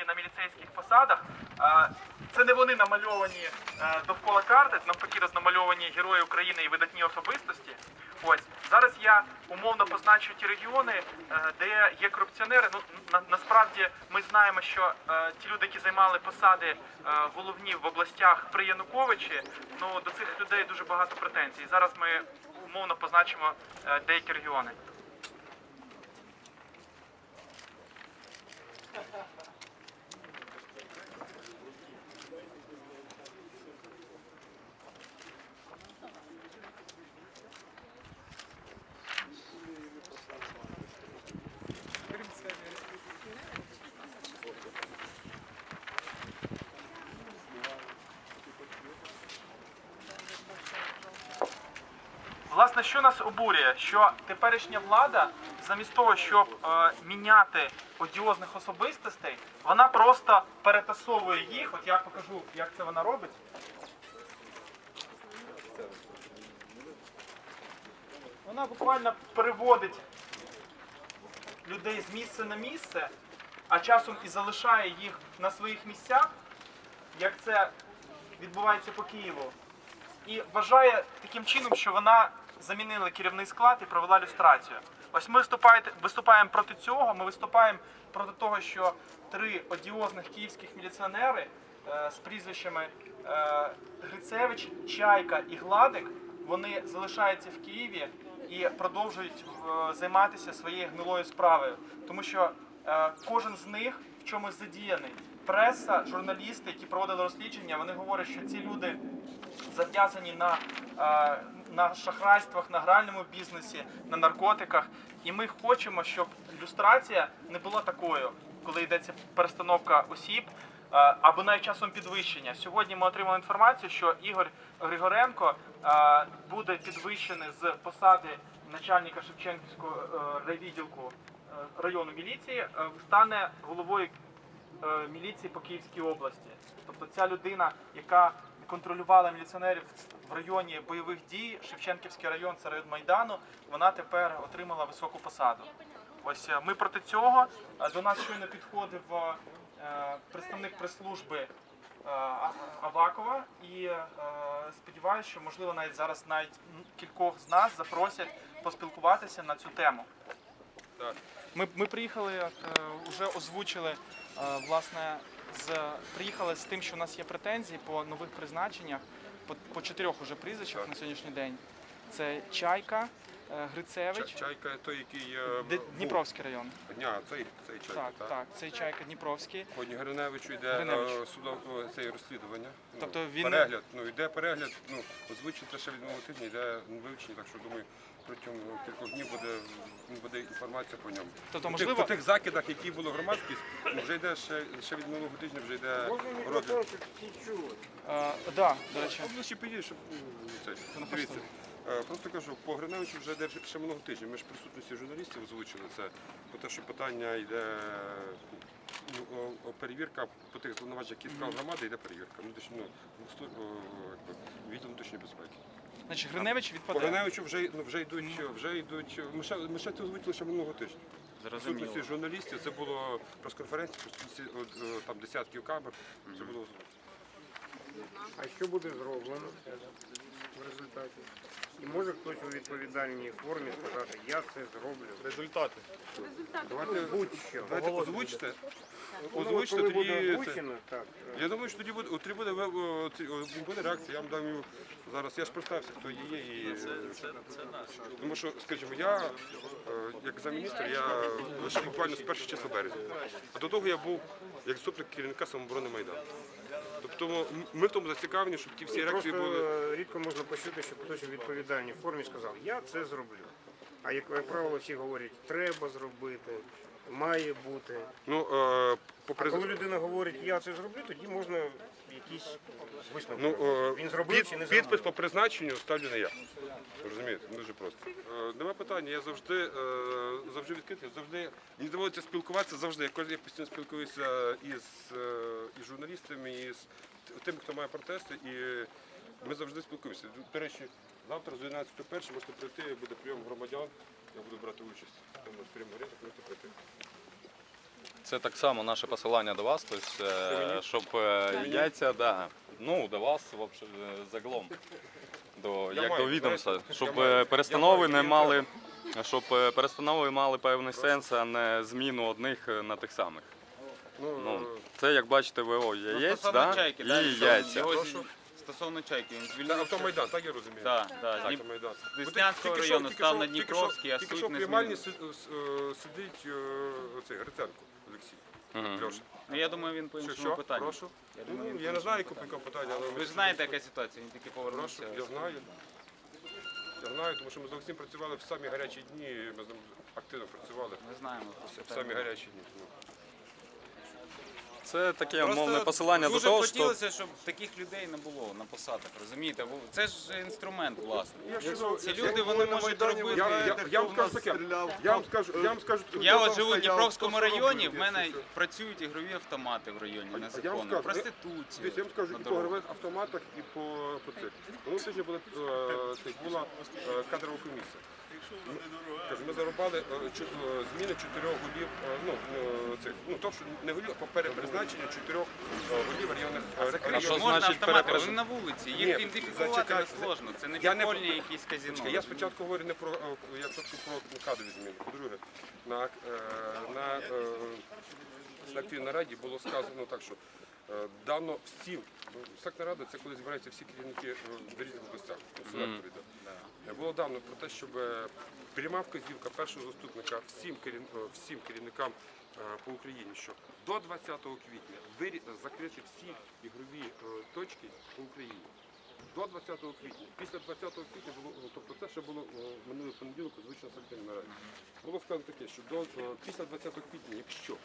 насправді на міліцейських посадах. Е, Це не вони намальовані е, довкола карти, навпаки рознамальовані герої України і видатні особистості. Ось зараз я умовно позначу ті регіони, е, де є корупціонери. Ну на, насправді ми знаємо, що ті люди, які займали посади головні в областях при Януковичі, ну до цих людей дуже багато претензій. Зараз ми умовно позначимо деякі регіони. Власне, що нас обурює, що теперішня влада, замість того, щоб е, міняти одіозних особистостей, вона просто перетасовує їх. От я покажу, як це вона робить. Вона буквально переводить людей з місця на місце, а часом і залишає їх на своїх місцях, як це відбувається по Києву і вважає таким чином, що вона замінила керівний склад і провела люстрацію. Ось ми виступаємо проти цього. Ми виступаємо проти того, що три одіозних київських міліціонери е, з прізвищами е, Грицевич, Чайка і Гладик вони залишаються в Києві і продовжують е, займатися своєю гнилою справою, тому що кожен з них в чомусь задіяний. Преса, журналісти, які проводили розслідування, вони говорять, що ці люди зав'язані на, е, на шахрайствах, на гральному бізнесі, на наркотиках. І ми хочемо, щоб люстрація не була такою, коли йдеться перестановка осіб. е, Або навіть часом підвищення. Сьогодні ми отримали інформацію, що Ігор Григоренко е, буде підвищений з посади начальника Шевченківського райвідділку району міліції, стане головою міліції по Київській області. Тобто ця людина, яка контролювала міліціонерів в районі бойових дій, Шевченківський район, це район Майдану, вона тепер отримала високу посаду. Ось е, ми проти цього. Е, До нас щойно підходив е, представник прес-служби Авакова і сподіваюся, що можливо навіть зараз навіть кількох з нас запросять поспілкуватися на цю тему. Ми, ми приїхали, вже озвучили, власне, з, приїхали з тим, що у нас є претензії по нових призначеннях, по, по чотирьох уже прізвищах на сьогоднішній день. Це Чайка, Грицевич, Чайка той, який е, був- Дніпровський район. Дня, цей, цей чайка, Так, так. так, цей Чайка Дніпровський. По Гриневичу йде Гриневич. е, судов, цей розслідування. Ну, Тобто він- Перегляд, ну йде перегляд, ну, озвучити ще від минулого тижня, йде вивчення, так що думаю, протягом кількох днів буде, буде інформація по ньому. Тобто, По можливо- тих, по тих закидах, які були громадськість, ну, вже йде ще, ще від минулого тижня, вже йде розгляд. Е, да, до речі. Ну, ще підійде, щоб ну, це. Дивіться. Е, Просто кажу, по Гриневичу вже йде ще минулого тижня. Ми ж присутності журналістів озвучили це. По те, що питання йде ну, перевірка по тих звинуваченнях, які справ громади, йде перевірка. Ну, в слу- відділ внутрішньої безпеки. Значить, Гриневич По відпаде. Гриневичу вже, ну, вже йдуть, вже йдуть. Ми ще, ми ще це озвучили ще минулого тижня. В присутності журналістів це було прес-конференція, присутності от, е, там десятків камер. Це було озвучено. А що буде зроблено в результаті? Може хтось у відповідальній формі сказати, я це зроблю. Результати. Давайте будь-що. Давайте озвучте. Ну, Озвучте коли тоді. це- озвучено, так. Я думаю, що тоді буде, от тоді буде, ви- о, ці- о, буде реакція. Я вам дам зараз. Я ж представився, хто є. І, тому що, скажімо, я е, як замміністра, я лише буквально з першого числа березня. А до того я був як заступник керівника самооборони Майдану. Тобто ми в тому зацікавлені, щоб ті всі реакції були. е, рідко можна почути, щоб хтось у відповідальній формі сказав, я це зроблю. А як, як правило, всі говорять, треба зробити, має бути. Ну, е, А коли людина говорить, я це зроблю, тоді можна якісь висновки. Ну, е, Він зробив під- чи не підпис по призначенню ставлю не я. Розумієте, дуже просто. Е, Нема питання, я завжди, е, завжди відкритий, завжди мені доводиться спілкуватися завжди. Я кожен- я постійно спілкуюся із, е, із журналістами, із т- тими, хто має протести, і ми завжди спілкуємося. До речі, завтра з 11.01 можете прийти, буде прийом громадян, я буду брати участь. Тому прийом горять, можете прийти. Це так само наше посилання до вас, тобто, е, щоб е, яйця, да, ну, до вас е, загалом, до, як до відомства, щоб перестанови не мали, щоб перестанови мали певний сенс, а не зміну одних на тих самих. Ну, Ну, це як бачите, ВО яєць, да? і яйця. Стосовно чайки, він це звільнився. автомайдан, так я розумію? Так, так, Так, автомайдан. Деснянського Тільки що- району тільки став на тільки що- Дніпровський, а Тільки суть в не приймальні змінився. си- е, сидить е, цей Гриценко Олексій. Льоша. Ну, я думаю, він по Що, іншому що? питанню. Прошу? Я думаю, Ну, я не знаю, яку питання, але Ви ж знаєте, яка ситуація, він тільки повернувся. Прошу, я знаю. Я знаю, тому що ми з Олексієм працювали в самі гарячі дні, ми з ним активно працювали Ми знаємо. про в це. самі гарячі дні. Ну. Це таке Просто мовне посилання до дуже того, що хотілося, щоб таких людей не було на посадах, розумієте? Бо Це ж інструмент, власне. Ці люди, вони можуть робити... Я, я, я вам скажу таке, я вам скажу, я вам скажу таке. Я от живу в Дніпровському районі, в мене працюють ігрові автомати в районі я вам незаконно. скажу, Проституція. Дивіться, я вам скажу і по ігрових автоматах, і по, по цих. Тижня була, е, була е, кадрова комісія. Кажу, ми зарубали е, е, зміни чотирьох голів, е, ну, цих, ну, то, що не голів, а перепризначення чотирьох голів районних А що можна значить автомати, вони на вулиці, Ні, їх ідентифікувати зачекайте, несложно. Це не я не- підпольні якісь казіно. Чекай, Я спочатку говорю не про е, я спочатку про кадрові зміни. По-друге, на, е, на, е, на активній раді було сказано так, що е, дано всім, ну, рада це коли збираються всі керівники е, в різних областях, ну, селекторі, да. Було дано про те, щоб е, пряма вказівка першого заступника всім, е, всім керівникам е, по Україні, що до 20 квітня закрити всі ігрові точки по Україні до 20 квітня. Після 20 квітня було, е, тобто це ще було минулий понеділок, озвучено секретарем нараді. Було сказано таке, що до, після 20 квітня, якщо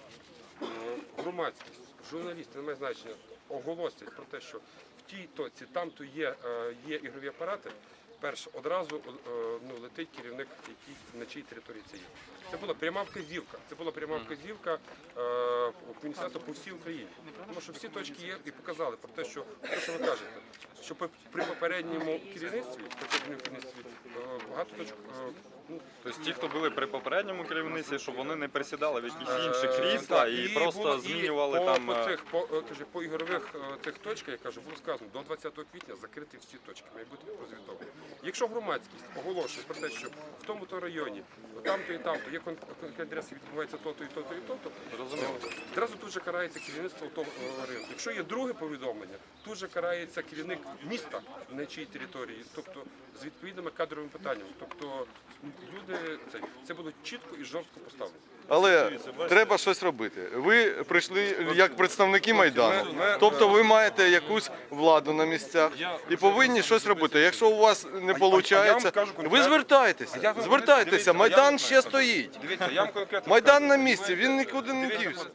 громадськість, журналісти, не має значення, оголосять про те, що в тій точці, там то є, є ігрові апарати, перше, одразу е, ну, летить керівник, який на чиїй території це є. Це була пряма вказівка. Це була пряма вказівка е, міністерства по всій Україні. Тому що всі точки є і показали про те, що те, що ви кажете, що при- при попередньому керівництві, попередньому керівництві е, багато точок. е, ну, Тобто ті, хто були при попередньому керівництві, щоб вони не присідали в якісь Е, інші крісла і просто було- і змінювали по, там. по цих по, е, кажу, по ігрових е, цих точках, я кажу, було сказано до 20 квітня закрити всі точки, мають бути прозвітовані. Якщо громадськість оголошує про те, що в тому то районі, там-то і там-то є кон- відбувається то-то і то-то і то-то. Одразу тут же карається керівництво того е, району. Якщо є друге повідомлення, тут же карається керівник міста на чиїй території, тобто з відповідними кадровими питаннями. Тобто люди це, це було чітко і жорстко поставлено. Але треба щось робити. Ви прийшли як представники Майдану. Тобто ви маєте якусь владу на місцях і повинні щось робити. Якщо у вас не виходить, ви звертайтеся. Звертайтеся, Майдан ще стоїть. Майдан на місці, він нікуди не дівся.